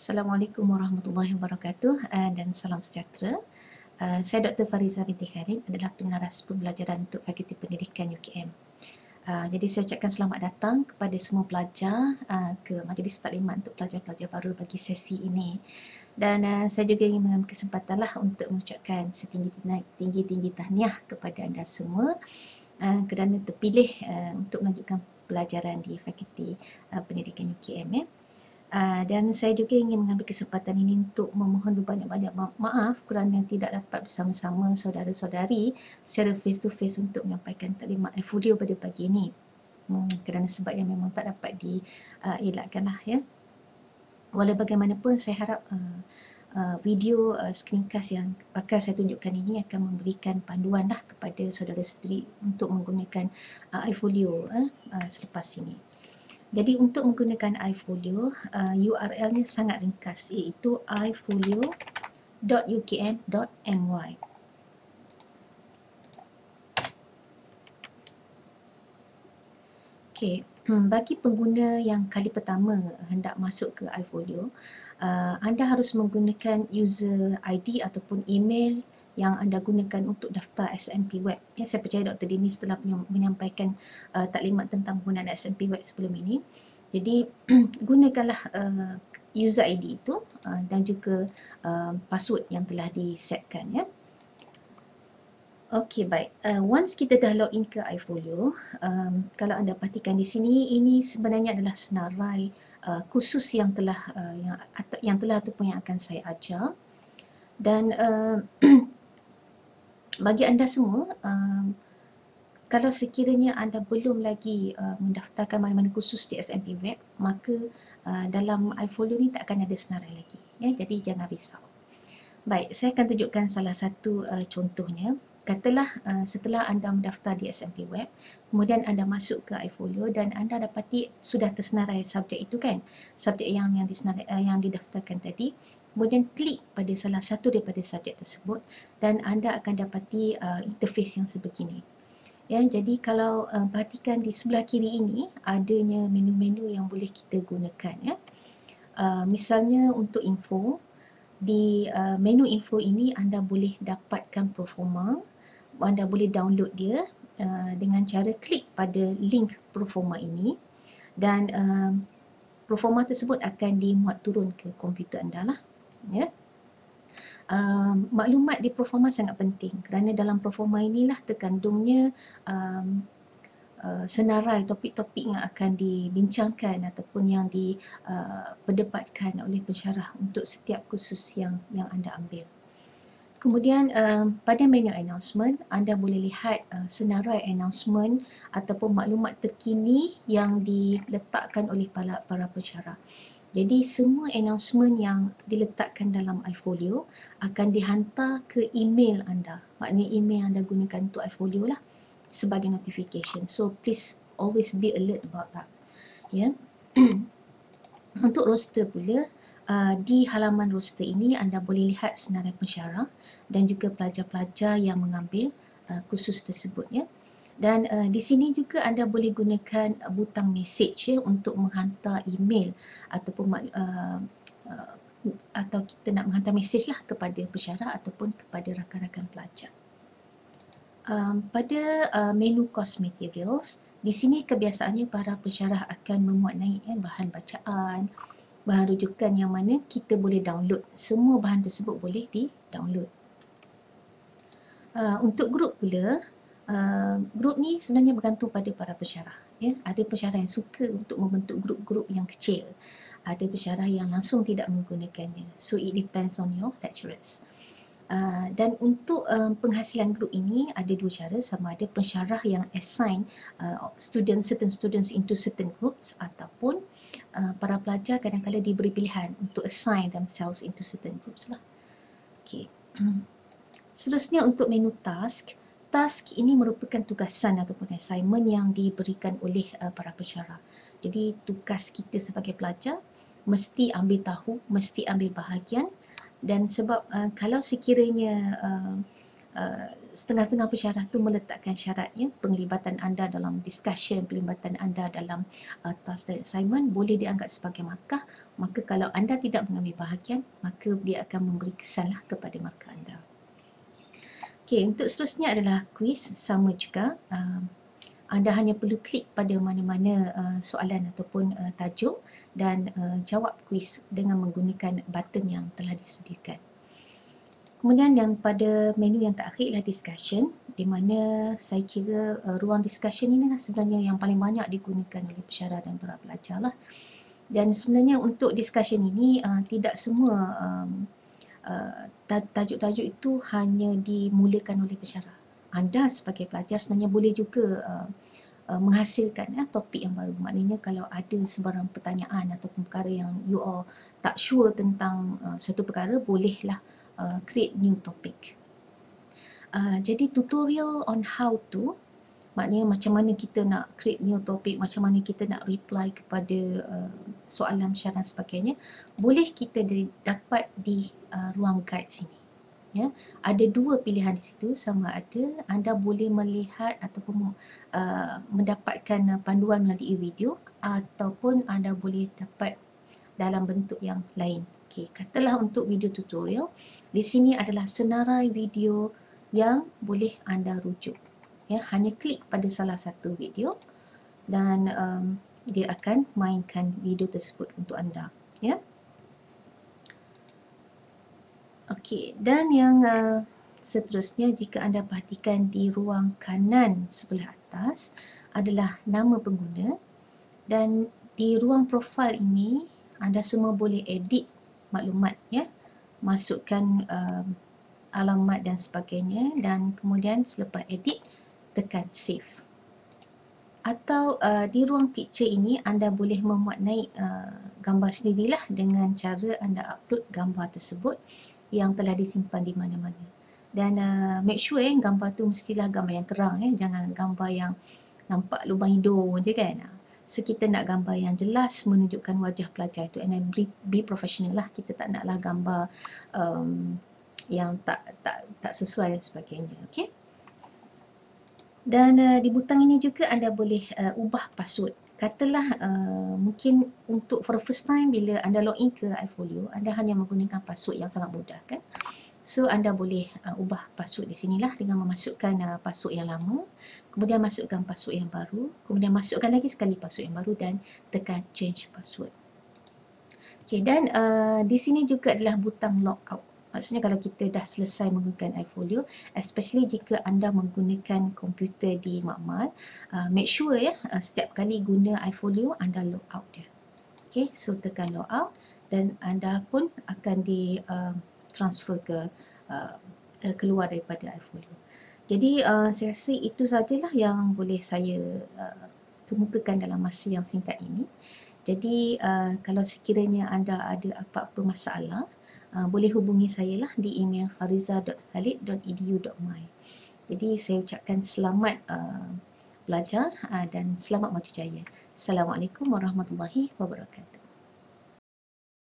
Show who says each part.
Speaker 1: Assalamualaikum warahmatullahi wabarakatuh uh, dan salam sejahtera. Uh, saya Dr. Fariza binti Karim adalah pengaras pembelajaran untuk Fakulti Pendidikan UKM. Uh, jadi saya ucapkan selamat datang kepada semua pelajar uh, ke Majlis Taklimat untuk pelajar-pelajar baru bagi sesi ini. Dan uh, saya juga ingin mengambil kesempatan lah untuk mengucapkan setinggi-tinggi tahniah kepada anda semua uh, kerana terpilih uh, untuk melanjutkan pelajaran di Fakulti uh, Pendidikan UKM. Ya. Uh, dan saya juga ingin mengambil kesempatan ini untuk memohon banyak-banyak ma- maaf kerana tidak dapat bersama-sama saudara-saudari secara face to face untuk menyampaikan taklimat folio pada pagi ini. Hmm, kerana sebab yang memang tak dapat dielakkan uh, lah ya. Walau bagaimanapun saya harap uh, uh, video uh, screencast yang bakal saya tunjukkan ini akan memberikan panduan lah kepada saudara-saudari untuk menggunakan uh, iFolio uh, uh, selepas ini. Jadi untuk menggunakan iFolio, uh, URL-nya sangat ringkas iaitu ifolio.ukm.my. Okay, hmm, bagi pengguna yang kali pertama hendak masuk ke iFolio, uh, anda harus menggunakan user ID ataupun email yang anda gunakan untuk daftar SMP web. Ya, saya percaya Dr. Dini telah menyampaikan uh, taklimat tentang penggunaan SMP web sebelum ini. Jadi gunakanlah uh, user ID itu uh, dan juga uh, password yang telah disetkan ya. Okey baik. Uh, once kita dah login ke iFolio, um, kalau anda perhatikan di sini ini sebenarnya adalah senarai uh, khusus yang telah uh, yang yang telah ataupun yang akan saya ajar. Dan uh, bagi anda semua, um, kalau sekiranya anda belum lagi uh, mendaftarkan mana-mana khusus di SMP Web, maka uh, dalam iFolio ni tak akan ada senarai lagi. Ya, jadi jangan risau. Baik, saya akan tunjukkan salah satu uh, contohnya. Katalah uh, setelah anda mendaftar di SMP Web, kemudian anda masuk ke iFolio dan anda dapati sudah tersenarai subjek itu kan, subjek yang yang disenarai, uh, yang didaftarkan tadi kemudian klik pada salah satu daripada subjek tersebut dan anda akan dapati uh, interface yang sebegini. Ya, jadi kalau uh, perhatikan di sebelah kiri ini adanya menu-menu yang boleh kita gunakan ya. Uh, misalnya untuk info di uh, menu info ini anda boleh dapatkan proforma, anda boleh download dia uh, dengan cara klik pada link proforma ini dan uh, proforma tersebut akan dimuat turun ke komputer anda lah ya. Um, maklumat di performa sangat penting kerana dalam performa inilah terkandungnya um, uh, senarai topik-topik yang akan dibincangkan ataupun yang diperdebatkan uh, oleh pensyarah untuk setiap khusus yang yang anda ambil. Kemudian um, pada menu announcement anda boleh lihat uh, senarai announcement ataupun maklumat terkini yang diletakkan oleh para para pensyarah. Jadi semua announcement yang diletakkan dalam iFolio akan dihantar ke email anda. Maknanya email anda gunakan untuk iFolio lah sebagai notification. So please always be alert about that. Ya. Yeah. untuk roster pula, uh, di halaman roster ini anda boleh lihat senarai pensyarah dan juga pelajar-pelajar yang mengambil uh, khusus tersebut ya. Dan uh, di sini juga anda boleh gunakan uh, butang message ya untuk menghantar email ataupun uh, uh, atau kita nak menghantar message lah kepada pensyarah ataupun kepada rakan-rakan pelajar. Um, pada uh, menu course materials, di sini kebiasaannya para pensyarah akan memuat naik eh, bahan bacaan, bahan rujukan yang mana kita boleh download. Semua bahan tersebut boleh di-download. Uh, untuk grup pula, uh, grup ni sebenarnya bergantung pada para pensyarah. Ya. Ada pensyarah yang suka untuk membentuk grup-grup yang kecil. Ada pensyarah yang langsung tidak menggunakannya. So it depends on your lecturers. Uh, dan untuk um, penghasilan grup ini ada dua cara sama ada pensyarah yang assign uh, student certain students into certain groups ataupun uh, para pelajar kadang-kadang diberi pilihan untuk assign themselves into certain groups lah. Okay. Seterusnya untuk menu task, task ini merupakan tugasan ataupun assignment yang diberikan oleh uh, para pensyarah. Jadi tugas kita sebagai pelajar mesti ambil tahu, mesti ambil bahagian dan sebab uh, kalau sekiranya uh, uh, setengah-setengah pensyarah tu meletakkan syaratnya penglibatan anda dalam discussion, penglibatan anda dalam uh, task dan assignment boleh dianggap sebagai markah. Maka kalau anda tidak mengambil bahagian, maka dia akan memberi kesanlah kepada markah anda. Okey, untuk seterusnya adalah quiz sama juga. Uh, anda hanya perlu klik pada mana-mana uh, soalan ataupun uh, tajuk dan uh, jawab quiz dengan menggunakan button yang telah disediakan. Kemudian yang pada menu yang terakhir ialah discussion di mana saya kira uh, ruang discussion ini lah sebenarnya yang paling banyak digunakan oleh pesyarah dan para pelajar lah. Dan sebenarnya untuk discussion ini uh, tidak semua um, uh, tajuk-tajuk itu hanya dimulakan oleh pesyarah. Anda sebagai pelajar sebenarnya boleh juga uh, uh, menghasilkan uh, topik yang baru. Maknanya kalau ada sebarang pertanyaan atau perkara yang you all tak sure tentang uh, satu perkara, bolehlah uh, create new topic. Uh, jadi tutorial on how to maknanya macam mana kita nak create new topic, macam mana kita nak reply kepada uh, soalan syarat dan sebagainya boleh kita di, dapat di uh, ruang guide sini. Ya, ada dua pilihan di situ sama ada anda boleh melihat ataupun uh, mendapatkan panduan melalui video ataupun anda boleh dapat dalam bentuk yang lain. Okey, katalah untuk video tutorial, di sini adalah senarai video yang boleh anda rujuk. Ya, hanya klik pada salah satu video dan um, dia akan mainkan video tersebut untuk anda. Ya. Okey, dan yang uh, seterusnya jika anda perhatikan di ruang kanan sebelah atas adalah nama pengguna dan di ruang profil ini anda semua boleh edit maklumat ya masukkan uh, alamat dan sebagainya dan kemudian selepas edit tekan save atau uh, di ruang picture ini anda boleh memuatnai uh, gambar sendirilah dengan cara anda upload gambar tersebut yang telah disimpan di mana-mana dan uh, make sure eh, gambar tu mestilah gambar yang terang eh. jangan gambar yang nampak lubang hidung je kan So kita nak gambar yang jelas menunjukkan wajah pelajar itu and then be, be professional lah. Kita tak naklah gambar um, yang tak tak tak sesuai dan sebagainya. Okay. Dan uh, di butang ini juga anda boleh uh, ubah password. Katalah uh, mungkin untuk for the first time bila anda login ke iFolio, anda hanya menggunakan password yang sangat mudah kan. So anda boleh uh, ubah password di sinilah dengan memasukkan uh, password yang lama, kemudian masukkan password yang baru, kemudian masukkan lagi sekali password yang baru dan tekan change password. Okay, dan uh, di sini juga adalah butang logout. Maksudnya kalau kita dah selesai menggunakan iFolio, especially jika anda menggunakan komputer di makmal, uh, make sure ya uh, setiap kali guna iFolio anda logout dia. Okay, so tekan logout dan anda pun akan di uh, transfer ke uh, uh, keluar daripada iFolio. Jadi uh, saya rasa itu sajalah yang boleh saya uh, kemukakan dalam masa yang singkat ini. Jadi uh, kalau sekiranya anda ada apa-apa masalah, uh, boleh hubungi saya lah di email fariza.khalid.edu.my. Jadi saya ucapkan selamat uh, belajar uh, dan selamat maju jaya. Assalamualaikum warahmatullahi wabarakatuh.